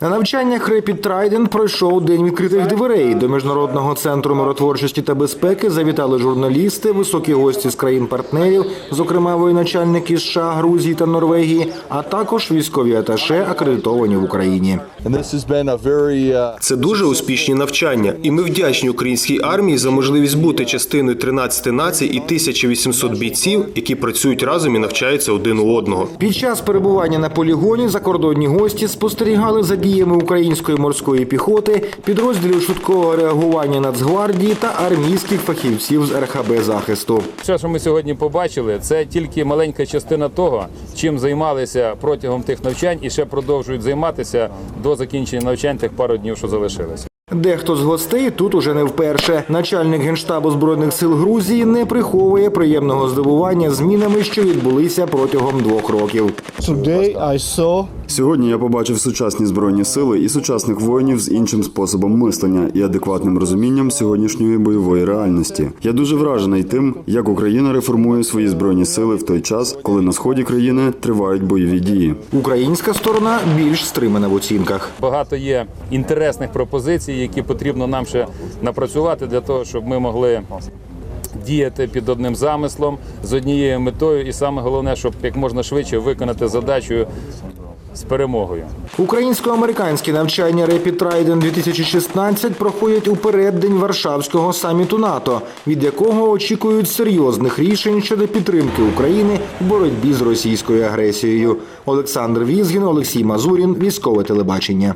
На навчаннях Rapid Trident пройшов день відкритих дверей. До міжнародного центру миротворчості та безпеки завітали журналісти, високі гості з країн-партнерів, зокрема воєначальники США, Грузії та Норвегії, а також військові аташе, акредитовані в Україні. Uh, Це дуже успішні навчання, і ми вдячні українській армії за можливість бути частиною 13 націй і 1800 бійців, які працюють разом і навчаються один у одного. Під час перебування на полігоні закордонні гості спостерігали за діями української морської піхоти, підрозділів швидкого реагування Нацгвардії та армійських фахівців з РХБ захисту. Все, що ми сьогодні побачили, це тільки маленька частина того, чим займалися протягом тих навчань і ще продовжують займатися до закінчення навчань тих пару днів, що залишилися. Дехто з гостей тут уже не вперше. Начальник генштабу збройних сил Грузії не приховує приємного здивування змінами, що відбулися протягом двох років. Сьогодні я побачив сучасні збройні сили і сучасних воїнів з іншим способом мислення і адекватним розумінням сьогоднішньої бойової реальності. Я дуже вражений тим, як Україна реформує свої збройні сили в той час, коли на сході країни тривають бойові дії. Українська сторона більш стримана в оцінках. Багато є інтересних пропозицій, які потрібно нам ще напрацювати для того, щоб ми могли. Діяти під одним замислом з однією метою, і саме головне, щоб як можна швидше виконати задачу з перемогою. Українсько-американські навчання Rapid Trident 2016 проходять у переддень Варшавського саміту НАТО, від якого очікують серйозних рішень щодо підтримки України в боротьбі з російською агресією. Олександр Візгін, Олексій Мазурін, військове телебачення.